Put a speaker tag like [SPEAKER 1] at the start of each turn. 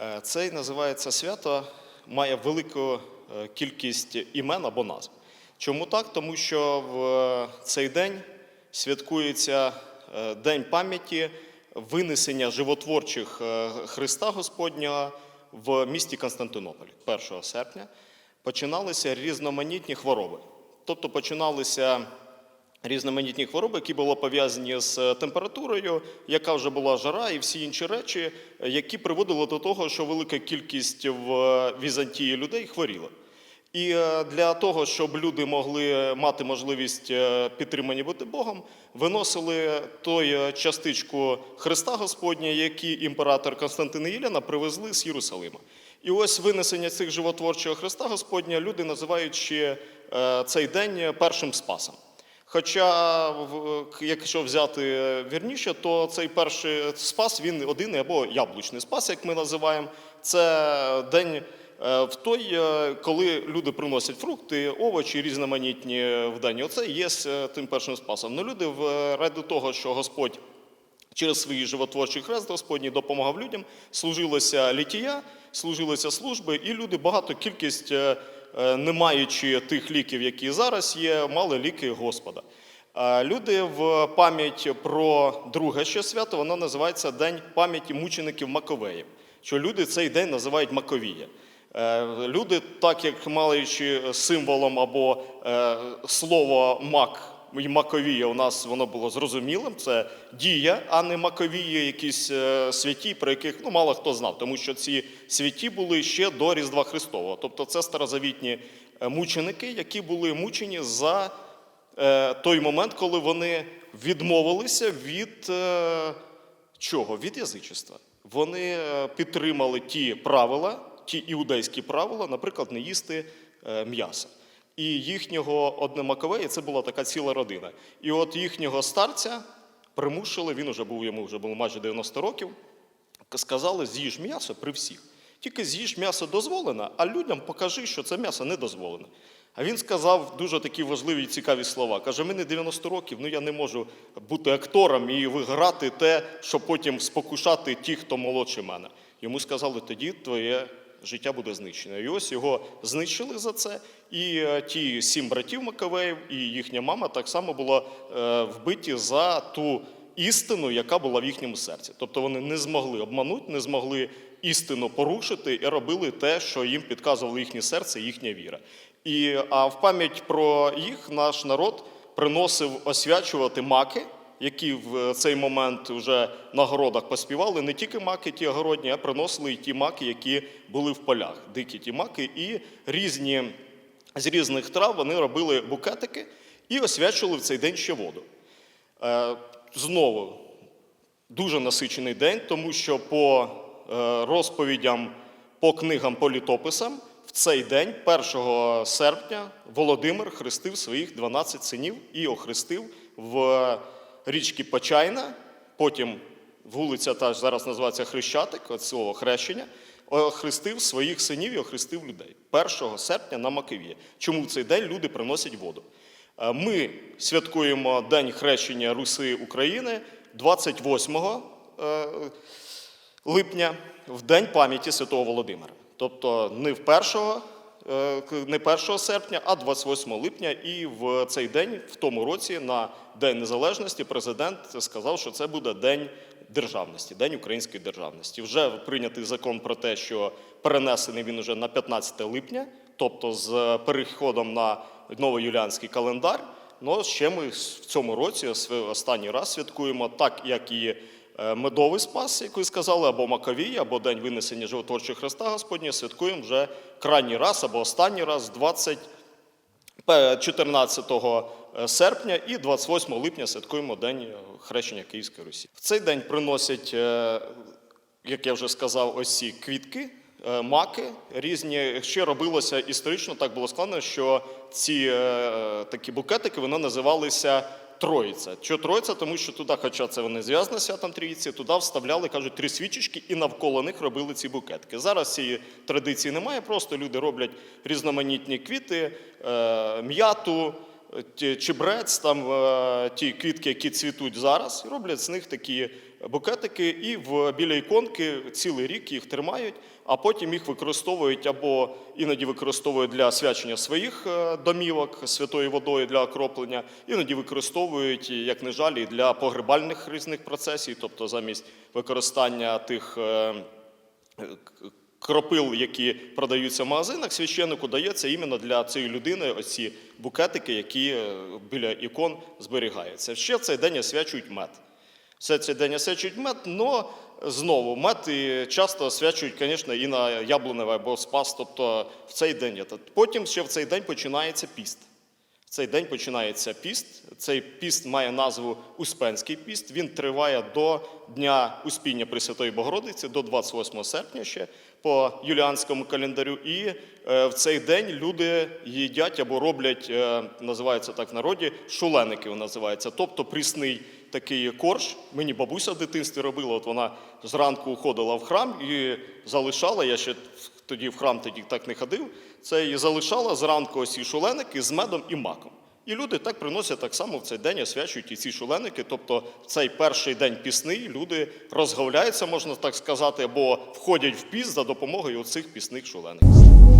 [SPEAKER 1] Е, Цей називається свято, має велику е, кількість імен або назв. Чому так? Тому що в е, цей день святкується День пам'яті винесення животворчих Христа Господнього в місті Константинополі 1 серпня. Починалися різноманітні хвороби. Тобто починалися різноманітні хвороби, які були пов'язані з температурою, яка вже була жара, і всі інші речі, які приводили до того, що велика кількість в Візантії людей хворіла. І е, для того, щоб люди могли мати можливість е, підтримані бути Богом, виносили той е, частичку Христа Господня, який імператор Константин Єлена привезли з Єрусалима. І ось винесення цих животворчого Христа Господня люди називають ще е, цей день першим спасом. Хоча, якщо взяти вірніше, то цей перший спас він один або яблучний спас, як ми називаємо. Це день е, в той, е, коли люди приносять фрукти, овочі різноманітні в день. Оце є е, тим першим спасом. Ну, люди ради того, що Господь через свій животворчий хрест Господній допомагав людям, служилося літія, служилися служби, і люди багато кількість, е, е, не маючи тих ліків, які зараз є, мали ліки Господа. А Люди в пам'ять про друге ще свято, воно називається День пам'яті мучеників Маковеїв. Що люди цей день називають Маковія. Е, Люди, так як маючи символом або е, слово мак і маковія, у нас воно було зрозумілим. Це дія, а не маковії, якісь е, святі, про яких ну мало хто знав, тому що ці святі були ще до Різдва Христового. Тобто це старозавітні е, мученики, які були мучені за е, той момент, коли вони відмовилися від чого? Від язичества. Вони підтримали ті правила, ті іудейські правила, наприклад, не їсти м'ясо. І їхнього одне Маковея це була така ціла родина. І от їхнього старця примусили, він вже був йому вже було майже 90 років, сказали, з'їж м'ясо при всіх. Тільки з'їж м'ясо дозволено, а людям покажи, що це м'ясо не дозволено. А він сказав дуже такі важливі і цікаві слова. Каже: мені 90 років, ну я не можу бути актором і виграти те, щоб потім спокушати ті, хто молодше мене. Йому сказали, тоді твоє життя буде знищене. І ось його знищили за це. І е, ті сім братів Маковеїв, і їхня мама так само була е, вбиті за ту істину, яка була в їхньому серці. Тобто вони не змогли обманути, не змогли істину порушити і робили те, що їм підказувало їхнє серце, їхня віра. І, а в пам'ять про їх наш народ приносив освячувати маки, які в цей момент вже на городах поспівали. Не тільки маки ті огородні, а приносили і ті маки, які були в полях, дикі ті маки, і різні з різних трав вони робили букетики і освячували в цей день ще воду. Е, Знову дуже насичений день, тому що по е, розповідям, по книгам, по літописам, в цей день, 1 серпня, Володимир хрестив своїх 12 синів і охрестив в річці Почайна, потім вулиця та зараз називається Хрещатик, от слово хрещення, охрестив своїх синів і охрестив людей 1 серпня на Макивія. Чому в цей день люди приносять воду? Е, Ми святкуємо День хрещення Руси України 28 е, липня, в День пам'яті Святого Володимира. Тобто не в 1, к- не 1 серпня, а 28 липня. І в цей день, в тому році, на День Незалежності, президент сказав, що це буде День державності, День української державності. Вже прийнятий закон про те, що перенесений він уже на 15 липня, тобто з переходом на новоюліанський календар. Ну, ще ми в цьому році останній раз святкуємо так, як і е, медовий спас, як ви сказали, або Маковій, або День винесення животворчого Христа Господнього, святкуємо вже крайній раз або останній раз 20 14 серпня і 28 липня святкуємо День е, хрещення Київської Русі. В цей день приносять, е, як я вже сказав, ось ці квітки, е, маки різні. Ще робилося історично, так було складно, що ці е, такі букетики вони називалися Троїця. Що Троїця? Тому що туди, хоча це вони зв'язані з святом Трійці, туди вставляли, кажуть, три свічечки і навколо них робили ці букетки. Зараз цієї традиції немає, просто люди роблять різноманітні квіти, е, м'яту, чебрець, там е, ті квітки, які цвітуть зараз, і роблять з них такі букетики і в, біля іконки цілий рік їх тримають, а потім їх використовують або іноді використовують для свячення своїх е, домівок святою водою для окроплення, іноді використовують, як не жаль, і для погребальних різних процесів, тобто замість використання тих. Кропил, які продаються в магазинах, священнику дається іменно для цієї людини оці букетики, які е, біля ікон зберігаються. Ще цей день освячують мед. Все цей день освячують мед, але знову мед часто освячують, звісно, і на яблуневе або спас, тобто в цей день. Потім ще в цей день починається піст. В цей день починається піст. Цей піст має назву Успенський піст. Він триває до Дня Успіння Пресвятої Богородиці, до 28 серпня ще по юліанському календарю. І е, в цей день люди їдять або роблять, е, називається так в народі, шуленики називається, тобто прісний такий корж. Мені бабуся в дитинстві робила, от вона зранку ходила в храм і залишала, я ще тоді в храм тоді так не ходив, це і залишала зранку ось ці шуленики з медом і маком. І люди так приносять так само в цей день, освячують і ці шуленики. Тобто в цей перший день пісний люди розговляються, можна так сказати, або входять в піс за допомогою оцих пісних шулеників.